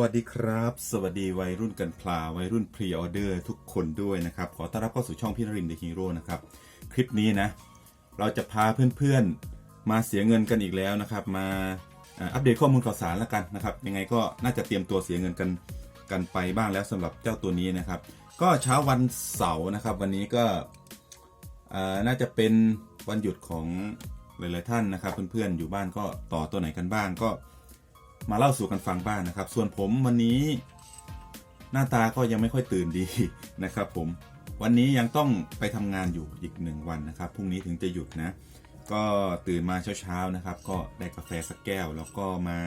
วัสดีครับ สวัสดีวัยรุ่นกันพลาวัยรุ่นพรีออเดอร์ทุกคนด้วยนะครับ ขอต้อนรับเข้าสู่ช่องพี่นรินทร์เดอะฮีโร่นะครับ คลิปนี้นะ เราจะพาเพื่อนๆ มาเสียเงินกันอีกแล้วนะครับ มาอัปเดตข้อมูลข่าวสารแล้วกันนะครับ ยังไงก็น่าจะเตรียมตัวเสียเงินกันกันไปบ้างแล้วสำหรับเจ้าตัวนี้นะครับ ก็เช้าวันเสาร์นะครับ วันนี้ก็น่าจะเป็นวันหยุดของหลายๆท่านนะครับ เพื่อนๆอยู่บ้านก็ต่อตัวไหนกันบ้างก็ มาเล่าสู่กันฟังบ้างนะครับ ส่วนผมวันนี้หน้าตาก็ยังไม่ค่อยตื่นดีนะครับ ผมวันนี้ยังต้องไปทำงานอยู่อีกหนึ่งวันนะครับพรุ่งนี้ถึงจะหยุดนะ ก็ตื่นมาเช้าๆนะครับ ก็ได้กาแฟสักแก้วแล้วก็มา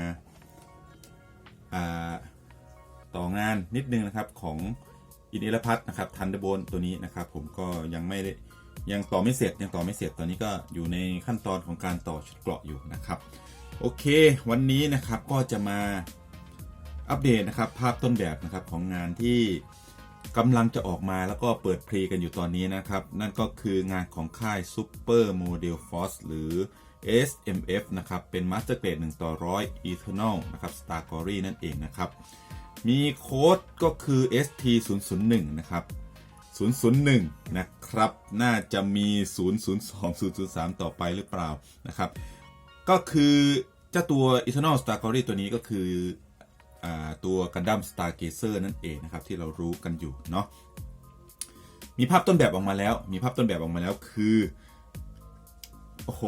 อ่าต่องานนิดนึงนะครับของอินเอลพัทนะครับทันเดอร์โบนตัวนี้นะครับ ผมก็ยังไม่ได้ ยังต่อไม่เสร็จยังต่อไม่เสร็จตอนนี้ก็อยู่ในขั้นตอนของการต่อชุดเกราะอยู่นะครับ โอเค วันนี้นะครับก็จะมาอัปเดตนะครับ ภาพต้นแบบนะครับของงานที่กำลังจะออกมาแล้วก็เปิดพรีกันอยู่ตอนนี้นะครับ นั่นก็คืองานของค่าย Super Model Force หรือ SMF นะครับ เป็น Master Grade 1 ต่อ 100 Eternal นะครับ Star Glory นั่นเองนะครับ มีโค้ดก็คือ ST 0 0 1 นะครับ 001 นะครับ น่าจะมี 002 003 ต่อไปหรือเปล่านะครับ ก็คือเจ้าตัว Eternal Star Glory ตัวนี้ก็คืออตัว Gundam Star Gazer นั่นเองนะครับ ที่เรารู้กันอยู่เนาะ มีภาพต้นแบบออกมาแล้ว มีภาพต้นแบบออกมาแล้วคือ โอ้โห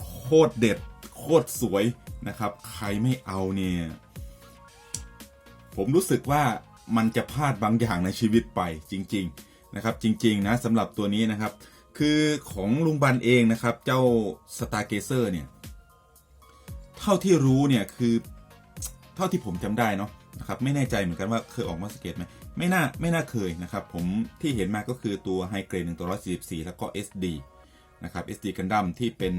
โคตรเด็ด โคตรสวยนะครับ ใครไม่เอาเนี่ย ผมรู้สึกว่า มันจะพลาดบางอย่างในชีวิตไปจริงๆนะครับจริงๆนะสำหรับตัวนี้นะครับ คือของลุงบันเองนะครับ เจ้า Star Gazer เนี่ยเท่าที่รู้เนี่ยคือเท่าที่ผมจำได้เนาะนะครับไม่แน่ใจเหมือนกันว่าเคยออกมาสเกตไหมไม่น่าไม่น่าเคยนะครับ ผมที่เห็นมาก็คือตัวไฮเกรด1ตัว144แล้วก็ SD นะครับ SD Gundam ที่เป็น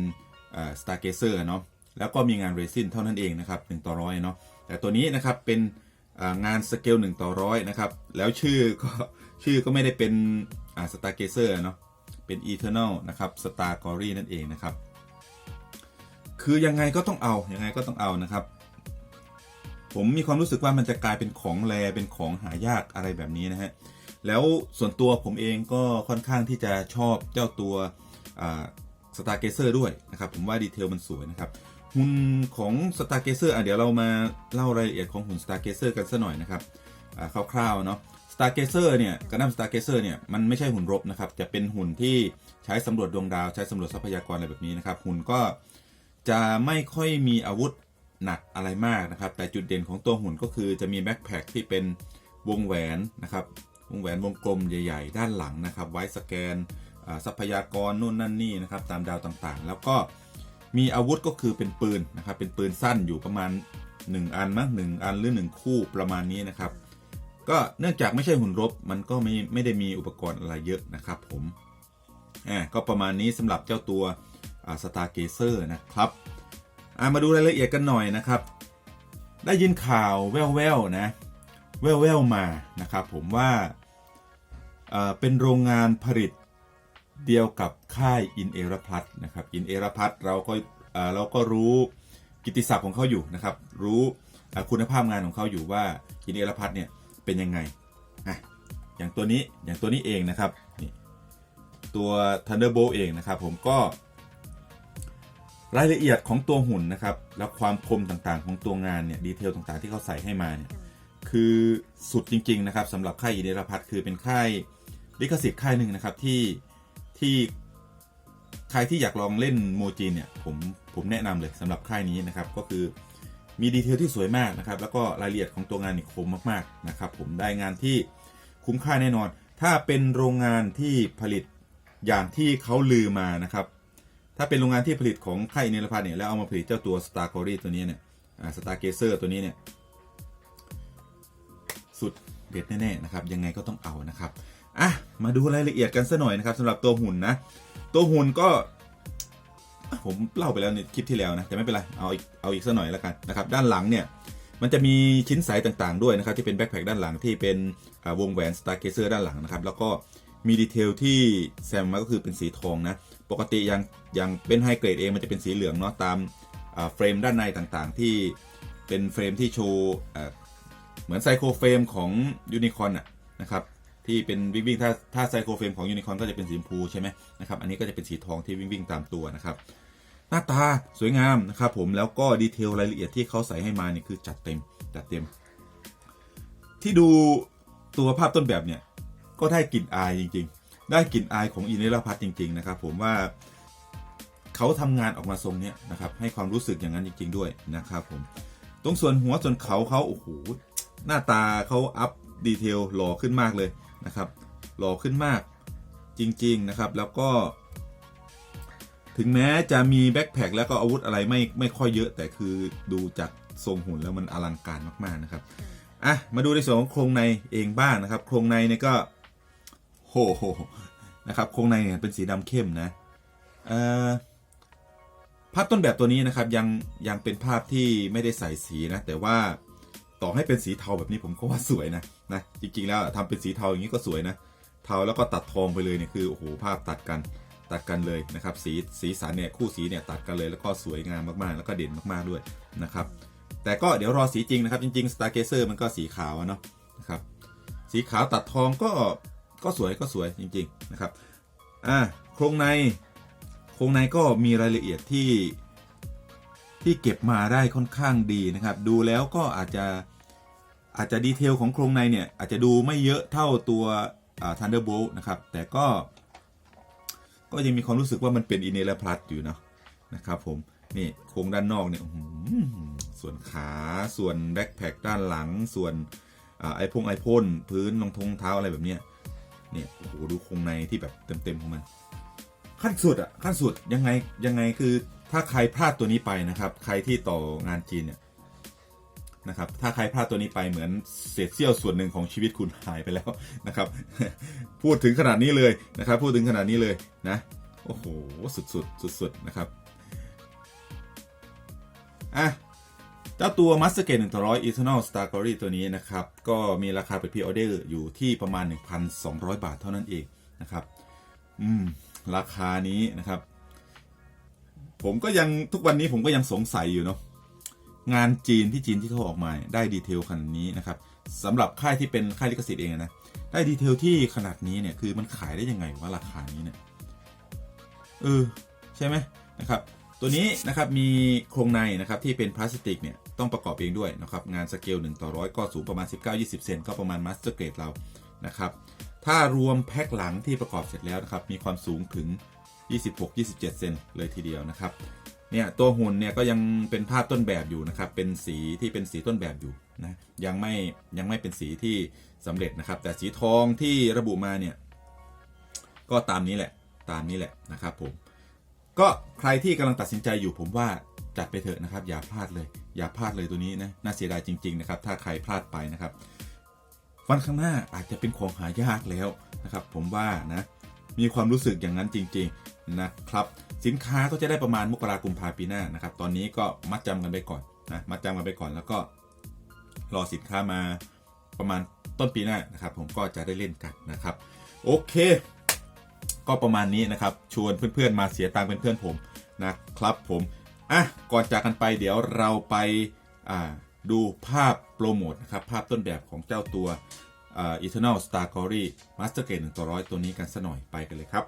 เอ่อ Star Gazer เนาะแล้วก็มีงานเรซินเท่านั้นเองนะครับ1ต่อร้อยเนาะแต่ตัวนี้นะครับเป็น งานสเกล1ต่อร้อยนะครับ แล้วชื่อก็ชื่อก็ไม่ได้เป็นอ่า Star Gazer เนาะเป็น Eternal นะครับ Star Glory นั่นเองนะครับ คือยังไงก็ต้องเอา ยังไงก็ต้องเอานะครับ ผมมีความรู้สึกว่ามันจะกลายเป็นของแรเป็นของหายากอะไรแบบนี้นะฮะ แล้วส่วนตัวผมเองก็ค่อนข้างที่จะชอบเจ้าตัวสตาร์เกเซอร์ด้วยนะครับ ผมว่าดีเทลมันสวยนะครับ หุ่นของสตาร์เกเซอร์อะเดี๋ยวเรามาเล่ารายละเอียดของหุ่นสตาร์เกเซอร์กันสัหน่อยนะครับอ่าคร่าวๆเนาะสตาร์เกเซอร์เนี่ยกระนำสตาร์เกเซอร์เนี่ยมันไม่ใช่หุ่นรบนะครับจะเป็นหุ่นที่ใช้สำรวจดวงดาวใช้สำรวจทรัพยากรอะไรแบบนี้นะครับหุ่นก็จะไม่ค่อยมีอาวุธหนักอะไรมากนะครับ แต่จุดเด่นของตัวหุ่นก็คือจะมีแบ็คแพคที่เป็นวงแหวนนะครับวงแหวนวงกลมใหญ่ ๆ ด้านหลังนะครับ ไว้สแกนทรัพยากรนู่นนั่นนี่นะครับตามดาวต่างๆ แล้วก็ มีอาวุธก็คือเป็นปืนนะครับ เป็นปืนสั้นอยู่ประมาณ 1 อันมั้งหนึ่งอันหรือ 1 คู่ประมาณนี้นะครับ ก็เนื่องจากไม่ใช่หุ่นรบ มันก็ไม่ไม่ได้มีอุปกรณ์อะไรเยอะนะครับผมอ่าก็ประมาณนี้สำหรับเจ้าตัวสตาร์เกเซอร์นะครับามาดูรายละเอียดกันหน่อยนะครับ ได้ยินข่าวแว่วๆนะ แว่วๆมานะครับผมว่าเป็นโรงงานผลิต เดียวกับค่ายอินเอรพัทนะครับอินเอรพัทเราก็เราก็รู้กิติศัพท์ของเขาอยู่นะครับ รู้คุณภาพงานของเขาอยู่ว่าอินเอรพัทเนี่ยเป็นยังไงอะอย่างตัวนี้อย่างตัวนี้เองนะครับนี่ตัว Thunderbolt เองนะครับผมก็ รายละเอียดของตัวหุ่นนะครับ แล้วความคมต่างๆของตัวงานเนี่ยดีเทลต่างๆที่เขาใส่ให้มาเนี่ยคือสุดจริง ๆ นะครับสำหรับค่ายอินเดรพัทคือเป็นค่ายลิขสิทธิ์ค่ายหนึ่งนะครับที่ ที่ใครที่อยากลองเล่นโมจินเนี่ยผมผมแนะนำเลยสำหรับค่ายนี้นะครับก็คือมีดีเทลที่สวยมากนะครับแล้วก็รายละเอียดของตัวงานนี่คมมากๆนะครับผมได้งานที่คุ้มค่าแน่นอน ถ้าเป็นโรงงานที่ผลิตอย่างที่เขาลือมานะครับ ถ้าเป็นโรงงานที่ผลิตของค่ายเนรพันธ์เนี่ยแล้วเอามาผลิตเจ้าตัว Star Glory ตัวนี้เนี่ยสตาร์เกเซอร์ตัวนี้เนี่ยสุด เด็ดแน่ๆนะครับยังไงก็ต้องเอานะครับอะมาดูรายละเอียดกันสัหน่อยนะครับสำหรับตัวหุ่นนะ ตัวหุ่นก็ผมเล่าไปแล้วในคลิปที่แล้วนะแต่ไม่เป็นไรเอาอีกเอาอีกสัหน่อยแล้วกันนะครับด้านหลังเนี่ยมันจะมีชิ้นสายต่างๆด้วยนะครับที่เป็นแบ็คแพคด้านหลังที่เป็นวงแหวน Star Gazer ด้านหลังนะครับแล้วก็มีดีเทลที่แซมมาก็คือเป็นสีทองนะปกติอย่างอย่างเป็นไฮเกรดเองมันจะเป็นสีเหลืองเนาะตามเฟรมด้านในต่างๆ ที่เป็นเฟรมที่โชว์ เหมือนไซโครเฟรมของยูนิคอนอะนะครับที่เป็นวิ่งวิ่งถ้าถ้าไซโครเฟรมของยูนิคอนก็จะเป็นสีชมพูใช่ไหมนะครับอันนี้ก็จะเป็นสีทองที่วิ่งวิ่งตามตัวนะครับหน้าตาสวยงามนะครับผมแล้วก็ดีเทลรายละเอียดที่เขาใส่ให้มาเนี่ยคือจัดเต็มจัดเต็ม ที่ดูตัวภาพต้นแบบเนี่ยก็ได้กลิ่นอายจริง ๆ ได้กลิ่นอายของอินเนลพัทจริง ๆ นะครับ ผมว่าเขาทำงานออกมาทรงเนี้ยนะครับให้ความรู้สึกอย่างนั้นจริง ๆ ด้วยนะครับผมตรงส่วนหัวส่วนเขาเขาโอ้โห หน้าตาเขาอัพดีเทลหล่อขึ้นมากเลยนะครับหล่อขึ้นมากจริง ๆ นะครับ แล้วก็ ถึงแม้จะมีแบ็คแพคแล้วก็อาวุธอะไรไม่ไม่ค่อยเยอะ แต่คือดูจากทรงหุ่นแล้วมันอลังการมากๆนะครับอะมาดูในส่วนของโครงในเองบ้างนะครับ โครงในเนี่ยก็โหโหนะครับโครงในเนี่ยเป็นสีดำเข้มนะเอ่อภาพต้นแบบตัวนี้นะครับยังยังเป็นภาพที่ไม่ได้ใส่สีนะแต่ว่า ต่อให้เป็นสีเทาแบบนี้ผมก็ว่าสวยนะนะจริงๆแล้วทำเป็นสีเทาอย่างนี้ก็สวยนะเทาแล้วก็ตัดทองไปเลยเนี่ยคือโอ้โหภาพตัดกันตัดกันเลยนะครับสีสีสันเนี่ยคู่สีเนี่ยตัดกันเลยแล้วก็สวยงามมากๆ แล้วก็เด่นมากๆด้วยนะครับแต่ก็เดี๋ยวรอสีจริงนะครับจริงๆ Stargazer มันก็สีขาวเนาะนะครับสีขาวตัดทองก็ก็สวยก็สวยจริงๆนะครับอ่าโครงในโครงในก็มีรายละเอียดที่ ที่เก็บมาได้ค่อนข้างดีนะครับ ดูแล้วก็อาจจะอาจจะดีเทลของโครงในเนี่ย อาจจะดูไม่เยอะเท่าตัว Thunderbolt นะครับ แต่ก็ ก็ยังมีความรู้สึกว่ามันเป็นอินเนลพลัสอยู่เนาะนะครับผม นี่โครงด้านนอกเนี่ยส่วนขาส่วนแบ็คแพคด้านหลัง ส่วนอไอพงไอพ่นพื้นรองทงเท้าอะไรแบบเนี้ยเนี่ยโอ้โหดูโครงในที่แบบเต็มๆของมัน ขั้นสุดอะขั้นสุดยังไงยังไงคือ ถ้าใครพลาดตัวนี้ไปนะครับ ใครที่ต่องานจีนเนี่ยนะครับ ถ้าใครพลาดตัวนี้ไปเหมือนเศษเสี้ยวส่วนหนึ่งของชีวิตคุณหายไปแล้วนะครับ พูดถึงขนาดนี้เลยนะครับ พูดถึงขนาดนี้เลยนะโอ้โหสุดๆสุดๆนะครับอะเจ้าตัว Master Gate 100 Eternal Star Glory ตัวนี้นะครับ ก็มีราคาเปิดพรีออเดอร์อยู่ที่ประมาณ 1,200 บาทเท่านั้นเองนะครับ อืม ราคานี้นะครับ ผมก็ยังทุกวันนี้ผมก็ยังสงสัยอยู่เนาะงานจีนที่จีนที่เขาออกมาได้ดีเทลขนาดนี้นะครับสำหรับค่ายที่เป็นค่ายลิขสิทธิ์เองนะได้ดีเทลที่ขนาดนี้เนี่ยคือมันขายได้ยังไงว่าราคานี้เนี่ยเออใช่ไหมนะครับ ตัวนี้นะครับมีโครงในนะครับที่เป็นพลาสติกเนี่ยต้องประกอบเองด้วยนะครับงานสเกล1ต่อร้อยก็สูงประมาณ 19-20 เซนก็ประมาณมาสเตอร์เกรดเรานะครับถ้ารวมแพ็คหลังที่ประกอบเสร็จแล้วนะครับมีความสูงถึง 26-27 เซนเลยทีเดียวนะครับเนี่ยตัวหุ่นเนี่ยก็ยังเป็นภาพต้นแบบอยู่นะครับเป็นสีที่เป็นสีต้นแบบอยู่นะยังไม่ยังไม่เป็นสีที่สำเร็จนะครับ แต่สีทองที่ระบุมาเนี่ยก็ตามนี้แหละตามนี้แหละนะครับผมก็ใครที่กำลังตัดสินใจอยู่ผมว่าจัดไปเถอะนะครับ อย่าพลาดเลย อย่าพลาดเลยตัวนี้นะน่าเสียดายจริง ๆ นะครับ ถ้าใครพลาดไปนะครับ วันข้างหน้าอาจจะเป็นของหายากแล้วนะครับ ผมว่านะมีความรู้สึกอย่างนั้นจริง ๆ นะครับ สินค้าก็จะได้ประมาณมกราคมพาปีหน้านะครับ ตอนนี้ก็มัดจำกันไปก่อนนะมัดจำกันไปก่อนแล้วก็รอสินค้ามาประมาณต้นปีหน้านะครับ ผมก็จะได้เล่นกันนะครับ โอเค ก็ประมาณนี้นะครับ ชวนเพื่อนๆมาเสียตังค์เป็นเพื่อนผมนะครับ ผมอะก่อนจากกันไปเดี๋ยวเราไปอ่าดูภาพโปรโมทนะครับ ภาพต้นแบบของเจ้าตัวอ่า Eternal Star Glory Master Grade 1ต่อร้อยตัวนี้กันสัหน่อยไปกันเลยครับ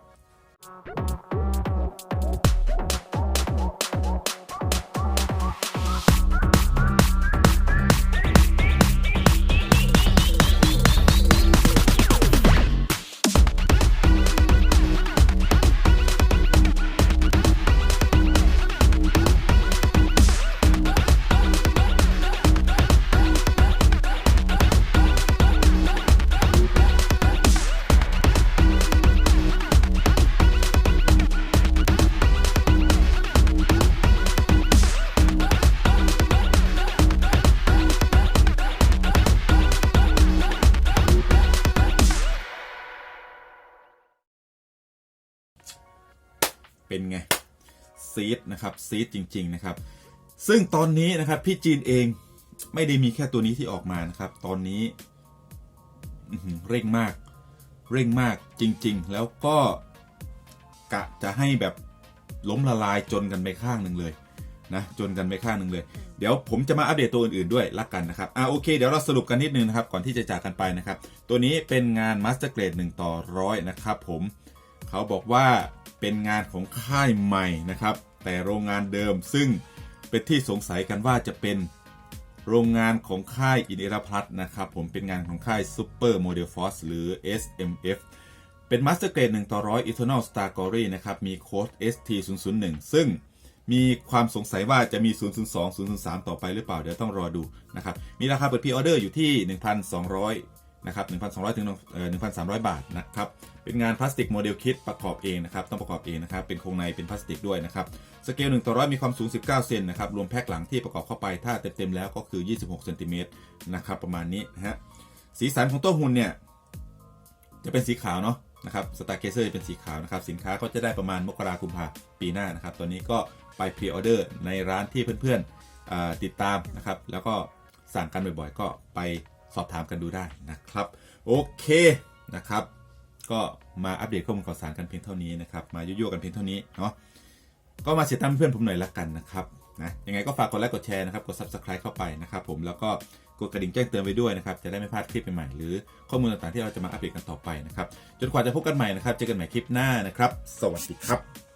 เป็นไงซีดนะครับซีดจริง ๆ นะครับ ซึ่งตอนนี้นะครับพี่จีนเองไม่ได้มีแค่ตัวนี้ที่ออกมานะครับ ตอนนี้เร่งมาก เร่งมากจริง ๆ แล้วก็กะจะให้แบบล้มละลายจนกันไปข้างหนึ่งเลยนะจนกันไปข้างหนึ่งเลย เดี๋ยวผมจะมาอัปเดตตัวอื่นๆด้วยละกันนะครับอ่าโอเคเดี๋ยวเราสรุปกันนิดนึงนะครับ ก่อนที่จะจากกันไปนะครับ ตัวนี้เป็นงาน Master Grade 1ต่อร้อยนะครับผม เขาบอกว่าเป็นงานของค่ายใหม่นะครับ แต่โรงงานเดิมซึ่งเป็นที่สงสัยกันว่าจะเป็นโรงงานของค่ายอินเอราพลัสนะครับ ผมเป็นงานของค่าย Super Model Force หรือ SMF เป็น Master Grade 1ต่อร้อย Eternal Star Glory นะครับ มีโค้ด ST 0 0 1 ซึ่งมีความสงสัยว่าจะมี 002 003 ต่อไปหรือเปล่า เดี๋ยวต้องรอดูนะครับ มีราคาเปิดพรีออเดอร์อยู่ที่ 1,200 นะครับ1,200 ถึงเอ่อ1,300 บาทนะครับ เป็นงานพลาสติกโมเดลคิดประกอบเองนะครับ ต้องประกอบเองนะครับ เป็นโครงในเป็นพลาสติกด้วยนะครับ สเกล1ต่อร้อยมีความสูง 19 เซนนะครับ รวมแพ็คหลังที่ประกอบเข้าไป ถ้าเต็มๆแล้วก็คือ 26เซนติเมตรนะครับ ประมาณนี้นะฮะ สีสันของตัวหุ่นเนี่ย จะเป็นสีขาวเนาะนะครับ สตาร์เกเซอร์จะเป็นสีขาวนะครับ สินค้าก็จะได้ประมาณมกราคมกุมภาปีหน้านะครับ ตอนนี้ก็ไปพรีออเดอร์ในร้านที่เพื่อนๆติดตามนะครับ แล้วก็สั่งกันบ่อยๆ ก็ไป สอบถามกันดูได้นะครับ โอเคนะครับ ก็มาอัปเดตข้อมูลข่าวสารกันเพียงเท่านี้นะครับ มายั่วๆกันเพียงเท่านี้เนาะก็มาเสียตามเพื่อนผมหน่อยละกันนะครับนะยังไงก็ฝากกดไลค์กดแชร์นะครับ กด subscribe เข้าไปนะครับผมแล้วก็กดกระดิ่งแจ้งเตือนไว้ด้วยนะครับ จะได้ไม่พลาดคลิปใหม่ๆหรือข้อมูลต่างๆที่เราจะมาอัปเดตกันต่อไปนะครับ จนกว่าจะพบกันใหม่นะครับ เจอกันใหม่คลิปหน้านะครับ สวัสดีครับ